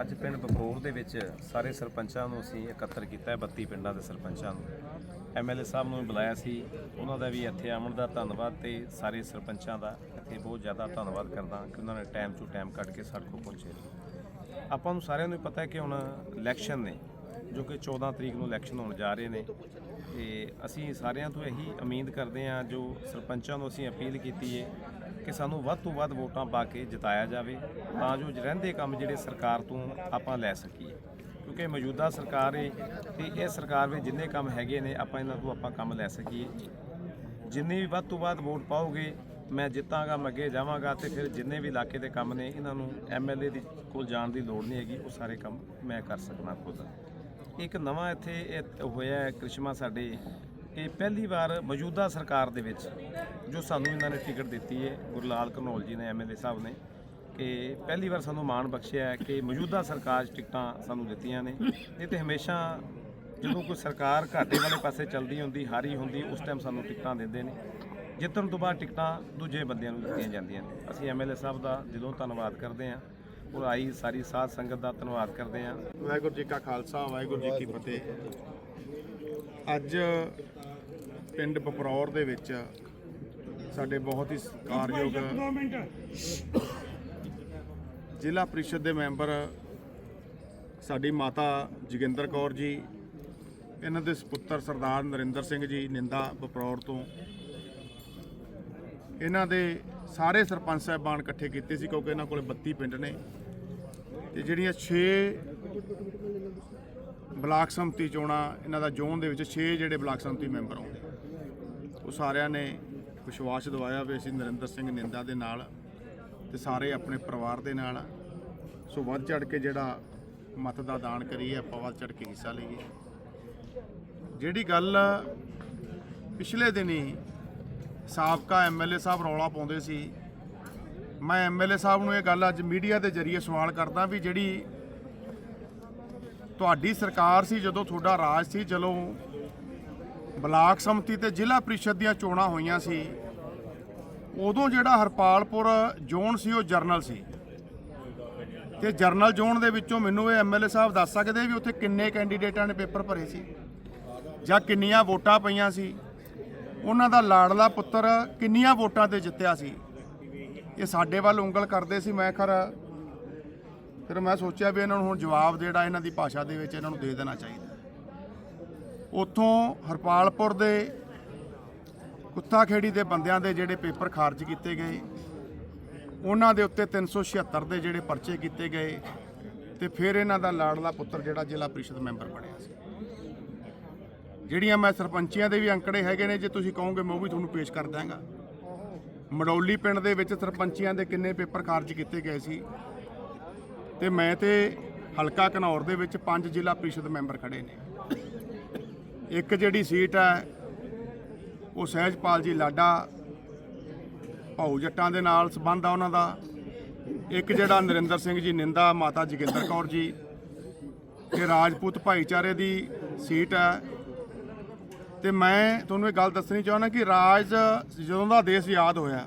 ਅੱਜ ਪਿੰਡ ਬਪਰੋਰ ਦੇ ਵਿੱਚ ਸਾਰੇ ਸਰਪੰਚਾਂ ਨੂੰ ਅਸੀਂ ਇਕੱਤਰ ਕੀਤਾ ਹੈ 32 ਪਿੰਡਾਂ ਦੇ ਸਰਪੰਚਾਂ ਨੂੰ। ਐਮਐਲਏ ਸਾਹਿਬ ਨੂੰ ਵੀ ਬੁਲਾਇਆ ਸੀ। ਉਹਨਾਂ ਦਾ ਵੀ ਇੱਥੇ ਆਉਣ ਦਾ ਧੰਨਵਾਦ ਤੇ ਸਾਰੇ ਸਰਪੰਚਾਂ ਦਾ ਇੱਥੇ ਬਹੁਤ ਜ਼ਿਆਦਾ ਧੰਨਵਾਦ ਕਰਦਾ ਕਿ ਉਹਨਾਂ ਨੇ ਟਾਈਮ ਟੂ ਟਾਈਮ ਕੱਢ ਕੇ ਸਾਡੇ ਕੋਲ ਪਹੁੰਚੇ ਆਪਾਂ ਨੂੰ ਸਾਰਿਆਂ ਨੂੰ ਪਤਾ ਹੈ ਕਿ ਹੁਣ ਇਲੈਕਸ਼ਨ ਨੇ, ਜੋ ਕਿ 14 ਤਰੀਕ ਨੂੰ ਇਲੈਕਸ਼ਨ ਹੋਣ ਜਾ ਰਹੇ ਨੇ। ਤੇ ਅਸੀਂ ਸਾਰਿਆਂ ਤੋਂ ਇਹੀ ਉਮੀਦ ਕਰਦੇ ਹਾਂ ਜੋ ਸਰਪੰਚਾਂ ਨੂੰ ਅਸੀਂ ਅਪੀਲ ਕੀਤੀ ਹੈ ਕਿ ਸਾਨੂੰ ਵੱਧ ਤੋਂ ਵੱਧ ਵੋਟਾਂ ਪਾ ਕੇ ਜਿਤਾਇਆ ਜਾਵੇ, ਤਾਂ ਜੋ ਰਹਿੰਦੇ ਕੰਮ ਜਿਹੜੇ ਸਰਕਾਰ ਤੋਂ ਆਪਾਂ ਲੈ ਸਕੀਏ। ਕਿਉਂਕਿ ਮੌਜੂਦਾ ਸਰਕਾਰ ਏ ਤੇ ਇਹ ਸਰਕਾਰ ਵਿੱਚ ਜਿੰਨੇ ਕੰਮ ਹੈਗੇ ਨੇ, ਆਪਾਂ ਇਹਨਾਂ ਤੋਂ ਆਪਾਂ ਕੰਮ ਲੈ ਸਕੀਏ। ਜਿੰਨੀ ਵੀ ਵੱਧ ਤੋਂ ਵੱਧ ਵੋਟ ਪਾਓਗੇ, ਮੈਂ ਜਿੱਤਾਂਗਾ, ਮੈਂ ਅੱਗੇ ਜਾਵਾਂਗਾ ਤੇ ਫਿਰ ਜਿੰਨੇ ਵੀ ਇਲਾਕੇ ਦੇ ਕੰਮ ਨੇ, ਇਹਨਾਂ ਨੂੰ ਐਮਐਲਏ ਦੀ ਕੋਲ ਜਾਣ ਦੀ ਲੋੜ ਨਹੀਂ ਹੈਗੀ, ਉਹ ਸਾਰੇ ਕੰਮ ਮੈਂ ਕਰ ਸਕਦਾ ਖੁਦ। ਇੱਕ ਨਵਾਂ ਇੱਥੇ ਇਹ ਹੋਇਆ ਹੈ ਕ੍ਰਿਸ਼ਮਾ ਸਾਡੇ ਕਿ ਪਹਿਲੀ ਵਾਰ ਮੌਜੂਦਾ ਸਰਕਾਰ ਦੇ ਵਿੱਚ ਜੋ ਸਾਨੂੰ ਇਹਨਾਂ ਨੇ ਟਿਕਟ ਦਿੱਤੀ ਹੈ ਗੁਰਲਾਲ ਘਨੌਲ ਜੀ ਨੇ ਐਮਐਲਏ ਸਾਹਿਬ ਨੇ, ਕਿ ਪਹਿਲੀ ਵਾਰ ਸਾਨੂੰ ਮਾਣ ਬਖਸ਼ਿਆ ਹੈ ਕਿ ਮੌਜੂਦਾ ਸਰਕਾਰ 'ਚ ਟਿਕਟਾਂ ਸਾਨੂੰ ਦਿੱਤੀਆਂ ਨੇ। ਨਹੀਂ ਤੇ ਹਮੇਸ਼ਾ ਜਦੋਂ ਕੋਈ ਸਰਕਾਰ ਘਾਟੇ ਵਾਲੇ ਪਾਸੇ ਚੱਲਦੀ ਹੁੰਦੀ, ਹਾਰੀ ਹੁੰਦੀ, ਉਸ ਟਾਈਮ ਸਾਨੂੰ ਟਿਕਟਾਂ ਦਿੰਦੇ ਨੇ। ਜਿੱਤਣ ਤੋਂ ਬਾਅਦ ਟਿਕਟਾਂ ਦੂਜੇ ਬੰਦਿਆਂ ਨੂੰ ਦਿੱਤੀਆਂ ਜਾਂਦੀਆਂ ਨੇ। ਅਸੀਂ ਐਮਐਲਏ ਸਾਹਿਬ ਦਾ ਦਿਲੋਂ ਧੰਨਵਾਦ ਕਰਦੇ ਹਾਂ। ਔਰ ਆਈ ਸਾਰੀ ਸਾਧ ਸੰਗਤ ਦਾ ਧੰਨਵਾਦ ਕਰਦੇ ਹਾਂ। ਵਾਹਿਗੁਰੂ ਜੀ ਕਾ ਖਾਲਸਾ ਵਾਹਿਗੁਰੂ ਜੀ ਕੀ ਫਤਿਹ। ਅੱਜ ਪਿੰਡ ਬਪਰੌਰ ਦੇ ਵਿੱਚ ਸਾਡੇ ਬਹੁਤ ਹੀ ਸਤਿਕਾਰਯੋਗ ਜ਼ਿਲ੍ਹਾ ਪ੍ਰੀਸ਼ਦ ਦੇ ਮੈਂਬਰ ਸਾਡੀ ਮਾਤਾ ਜੋਗਿੰਦਰ ਕੌਰ ਜੀ ਇਹਨਾਂ ਦੇ ਸੁਪੁੱਤਰ ਸਰਦਾਰ ਨਰਿੰਦਰ ਸਿੰਘ ਜੀ ਨਿੰਦਾ ਬਪਰੌਰ ਤੋਂ। ਇਹਨਾਂ ਦੇ ਸਾਰੇ ਸਰਪੰਚ ਸਾਹਿਬਾਨ ਇਕੱਠੇ ਕੀਤੇ ਸੀ ਕਿਉਂਕਿ ਇਹਨਾਂ ਕੋਲੇ 32 ਪਿੰਡ ਨੇ। ਤੇ ਜਿਹੜੀਆਂ 6 ਬਲਾਕ ਸੰਮਤੀ ਚੋਣਾਂ ਇਹਨਾਂ ਦਾ ਜ਼ੋਨ ਦੇ ਵਿੱਚ 6 ਜਿਹੜੇ ਬਲਾਕ ਸੰਮਤੀ ਮੈਂਬਰ ਆਉਂਦੇ ਉਹ ਸਾਰਿਆਂ ਨੇ ਵਿਸ਼ਵਾਸ ਦਿਵਾਇਆ ਵੀ ਅਸੀਂ ਨਰਿੰਦਰ ਸਿੰਘ ਨਿੰਦਾ ਦੇ ਨਾਲ ਤੇ ਸਾਰੇ ਆਪਣੇ ਪਰਿਵਾਰ ਦੇ ਨਾਲ। ਸੋ ਵੱਧ ਚੜ ਕੇ ਜਿਹੜਾ ਮਤ ਦਾ ਦਾਨ ਕਰੀਏ, ਆਪਾਂ ਵੱਧ ਚੜ ਕੇ ਹਿੱਸਾ ਲਈਏ। ਜਿਹੜੀ ਗੱਲ ਪਿਛਲੇ ਦਿਨੀ ਸਾਬਕਾ ਐਮਐਲਏ ਸਾਹਿਬ ਰੌਲਾ ਪਾਉਂਦੇ ਸੀ। ਮੈਂ ਐਮਐਲਏ ਸਾਹਿਬ ਨੂੰ ਇਹ ਗੱਲ ਅੱਜ ਮੀਡੀਆ ਦੇ ਜ਼ਰੀਏ ਸਵਾਲ ਕਰਦਾ ਵੀ ਜਿਹੜੀ ਤੁਹਾਡੀ ਸਰਕਾਰ ਸੀ, ਜਦੋਂ ਤੁਹਾਡਾ ਰਾਜ ਸੀ, ਜਦੋਂ ਬਲਾਕ ਸੰਮਤੀ ਤੇ ਜ਼ਿਲ੍ਹਾ ਪ੍ਰੀਸ਼ਦ ਦੀਆਂ ਚੋਣਾਂ ਹੋਈਆਂ ਸੀ, ਉਦੋਂ ਜਿਹੜਾ ਹਰਪਾਲਪੁਰ ਜ਼ੋਨ ਸੀ, ਉਹ ਜਰਨਲ ਸੀ। ਤੇ ਜਰਨਲ ਜ਼ੋਨ ਦੇ ਵਿੱਚੋਂ ਮੈਨੂੰ ਇਹ ਐਮਐਲਏ ਸਾਹਿਬ ਦੱਸ ਸਕਦੇ ਵੀ ਉੱਥੇ ਕਿੰਨੇ ਕੈਂਡੀਡੇਟਾਂ ਨੇ ਪੇਪਰ ਭਰੇ ਸੀ ਜਾਂ ਕਿੰਨੀਆਂ ਵੋਟਾਂ ਪਈਆਂ ਸੀ। ਉਹਨਾਂ ਦਾ ਲਾੜਲਾ ਪੁੱਤਰ ਕਿੰਨੀਆਂ ਵੋਟਾਂ ਤੇ ਜਿੱਤਿਆ ਸੀ? ਇਹ ਸਾਡੇ ਵੱਲ ਉਂਗਲ ਕਰਦੇ ਸੀ, ਮੈਂ ਖਰ ਫਿਰ ਮੈਂ ਸੋਚਿਆ ਵੀ ਇਹਨਾਂ ਨੂੰ ਹੁਣ ਜਵਾਬ ਜਿਹੜਾ ਇਹਨਾਂ ਦੀ ਭਾਸ਼ਾ ਦੇ ਵਿੱਚ ਇਹਨਾਂ ਨੂੰ ਦੇ ਦੇਣਾ ਚਾਹੀਦਾ। ਉੱਥੋਂ ਹਰਪਾਲਪੁਰ ਦੇ ਕੁੱਤਾਖੇੜੀ ਦੇ ਬੰਦਿਆਂ ਦੇ ਜਿਹੜੇ ਪੇਪਰ ਖਾਰਜ ਕੀਤੇ ਗਏ, ਉਹਨਾਂ ਦੇ ਉੱਤੇ 376 ਦੇ ਜਿਹੜੇ ਪਰਚੇ ਕੀਤੇ ਗਏ ਤੇ ਫਿਰ ਇਹਨਾਂ ਦਾ ਲਾੜਲਾ ਪੁੱਤਰ ਜਿਹੜਾ ਜ਼ਿਲ੍ਹਾ ਪ੍ਰੀਸ਼ਦ ਮੈਂਬਰ ਬਣਿਆ ਸੀ। ਜਿਹੜੀਆਂ ਮੈਂ ਸਰਪੰਚੀਆਂ ਦੇ ਵੀ ਅੰਕੜੇ ਹੈਗੇ ਨੇ, ਜੇ ਤੁਸੀਂ ਕਹੋਗੇ ਮੈਂ ਉਹ ਵੀ ਤੁਹਾਨੂੰ ਪੇਸ਼ ਕਰ ਦਾਂਗਾ ਮੜੌਲੀ ਪਿੰਡ ਦੇ ਵਿੱਚ ਸਰਪੰਚੀਆਂ ਦੇ ਕਿੰਨੇ ਪੇਪਰ ਖਾਰਜ ਕੀਤੇ ਗਏ ਸੀ। ਤੇ ਮੈਂ ਤੇ ਹਲਕਾ ਘਨੌਰ ਦੇ ਵਿੱਚ ਪੰਜ ਜ਼ਿਲ੍ਹਾ ਪ੍ਰੀਸ਼ਦ ਮੈਂਬਰ ਖੜੇ ਨੇ। ਇੱਕ ਜਿਹੜੀ ਸੀਟ ਹੈ, ਉਹ ਸਹਿਜਪਾਲ ਜੀ ਲਾਡਾ, ਭਾਊ ਜੱਟਾਂ ਦੇ ਨਾਲ ਸੰਬੰਧ ਆ ਉਹਨਾਂ ਦਾ। ਇੱਕ ਜਿਹੜਾ ਨਰਿੰਦਰ ਸਿੰਘ ਜੀ ਨਿੰਦਾ, ਮਾਤਾ ਜੋਗਿੰਦਰ ਕੌਰ ਜੀ। ਇਹ ਰਾਜਪੂਤ ਭਾਈਚਾਰੇ ਦੀ ਸੀਟ ਹੈ ਤੇ ਮੈਂ ਤੁਹਾਨੂੰ ਇਹ ਗੱਲ ਦੱਸਣੀ ਚਾਹੁੰਦਾ ਕਿ ਰਾਜ ਜਦੋਂ ਦਾ ਦੇਸ਼ ਆਜ਼ਾਦ ਹੋਇਆ,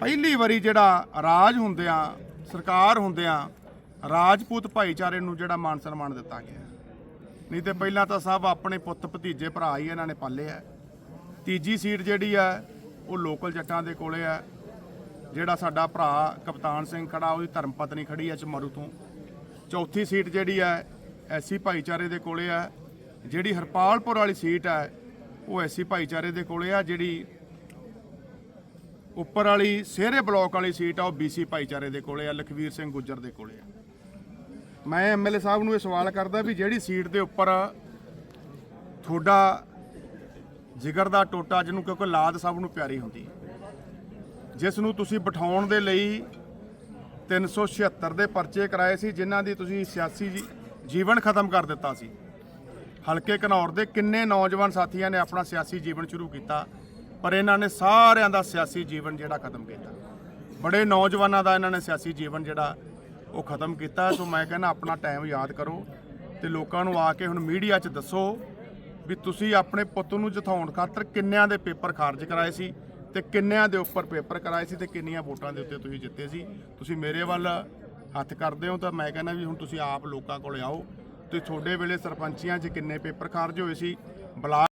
ਪਹਿਲੀ ਵਾਰੀ ਜਿਹੜਾ ਰਾਜ ਹੁੰਦਿਆਂ ਸਰਕਾਰ ਹੁੰਦਿਆਂ ਰਾਜਪੂਤ ਭਾਈਚਾਰੇ ਨੂੰ ਜਿਹੜਾ ਮਾਨ ਸਨਮਾਨ ਦਿੱਤਾ ਗਿਆ। ਨਹੀਂ ਤੇ ਪਹਿਲਾਂ ਤਾਂ ਸਭ ਆਪਣੇ ਪੁੱਤ ਭਤੀਜੇ ਭਰਾ ਹੀ ਇਹਨਾਂ ਨੇ ਪਾਲੇ ਆ। ਤੀਜੀ ਸੀਟ ਜਿਹੜੀ ਆ, ਉਹ ਲੋਕਲ ਜੱਟਾਂ ਦੇ ਕੋਲੇ ਆ। ਜਿਹੜਾ ਸਾਡਾ ਭਰਾ ਕਪਤਾਨ ਸਿੰਘ ਖੜਾ, ਉਹਦੀ ਧਰਮ ਪਤਨੀ ਖੜੀ ਆ ਚਮਾਰੂ ਤੋਂ। ਚੌਥੀ ਸੀਟ ਜਿਹੜੀ ਆ, ਐਸੀ ਭਾਈਚਾਰੇ ਦੇ ਕੋਲੇ ਆ। ਜਿਹੜੀ ਹਰਪਾਲਪੁਰ ਵਾਲੀ ਸੀਟ ਹੈ, ਉਹ ਐਸੀ ਭਾਈਚਾਰੇ ਦੇ ਕੋਲੇ ਆ, ਜਿਹੜੀ ਉੱਪਰ ਵਾਲੀ ਸਿਹਰੇ ਬਲਾਕ ਵਾਲੀ ਸੀਟ ਆ, ਉਹ ਬੀਸੀ ਭਾਈਚਾਰੇ ਦੇ ਕੋਲੇ ਆ, ਲਖਵੀਰ ਸਿੰਘ ਗੁੱਜਰ ਦੇ ਕੋਲੇ ਆ। ਮੈਂ ਐਮਐਲਏ ਸਾਹਿਬ ਨੂੰ ਇਹ ਸਵਾਲ ਕਰਦਾ ਵੀ ਜਿਹੜੀ ਸੀਟ ਦੇ ਉੱਪਰ ਤੁਹਾਡਾ ਜਿਗਰ ਦਾ ਟੋਟਾ ਜਿਹਨੂੰ ਕਿਉਂਕਿ ਲਾਦ ਸਭ ਨੂੰ ਪਿਆਰੀ ਹੁੰਦੀ ਜਿਸ ਨੂੰ ਤੁਸੀਂ ਬਿਠਾਉਣ ਦੇ ਲਈ 376 ਦੇ ਪਰਚੇ ਕਰਾਏ ਸੀ, ਜਿਨ੍ਹਾਂ ਦੀ ਤੁਸੀਂ ਸਿਆਸੀ ਜੀ- ਜੀਵਨ ਖਤਮ ਕਰ ਦਿੱਤਾ ਸੀ। ਹਲਕੇ ਘਨੌਰ ਦੇ ਕਿੰਨੇ ਨੌਜਵਾਨ ਸਾਥੀਆਂ ਨੇ ਆਪਣਾ ਸਿਆਸੀ ਜੀਵਨ ਸ਼ੁਰੂ ਕੀਤਾ, ਪਰ ਇਹਨਾਂ ਨੇ ਸਾਰਿਆਂ ਦਾ ਸਿਆਸੀ ਜੀਵਨ ਜਿਹੜਾ ਖਤਮ ਕੀਤਾ। ਬੜੇ ਨੌਜਵਾਨਾਂ ਦਾ ਇਹਨਾਂ ਨੇ ਸਿਆਸੀ ਜੀਵਨ ਜਿਹੜਾ ਉਹ ਖਤਮ ਕੀਤਾ, ਸੋ ਮੈਂ ਕਹਿੰਦਾ ਆਪਣਾ ਟਾਈਮ ਯਾਦ ਕਰੋ ਤੇ ਲੋਕਾਂ ਨੂੰ ਆ ਕੇ ਹੁਣ ਮੀਡੀਆ 'ਚ ਦੱਸੋ ਵੀ ਤੁਸੀਂ ਆਪਣੇ ਪੁੱਤ ਨੂੰ ਜਿਤਾਉਣ ਖਾਤਰ ਕਿੰਨਿਆਂ ਦੇ ਪੇਪਰ ਖਾਰਜ ਕਰਾਏ ਸੀ ਤੇ ਕਿੰਨਿਆਂ ਦੇ ਉੱਪਰ ਪੇਪਰ ਕਰਾਏ ਸੀ ਤੇ ਕਿੰਨੀਆਂ ਵੋਟਾਂ ਦੇ ਉੱਤੇ ਤੁਸੀਂ ਜਿੱਤੇ ਸੀ। ਤੁਸੀਂ ਮੇਰੇ ਵੱਲ ਹੱਥ ਕਰਦੇ ਹੋ ਤਾਂ ਮੈਂ ਕਹਿੰਦਾ ਵੀ ਹੁਣ ਤੁਸੀਂ ਆਪ ਲੋਕਾਂ ਕੋਲ ਆਓ ਤੇ ਤੁਹਾਡੇ ਵੇਲੇ ਸਰਪੰਚੀਆਂ 'ਚ ਕਿੰਨੇ ਪੇਪਰ ਖਾਰਜ ਹੋਏ ਸੀ? ਬਲਾਕ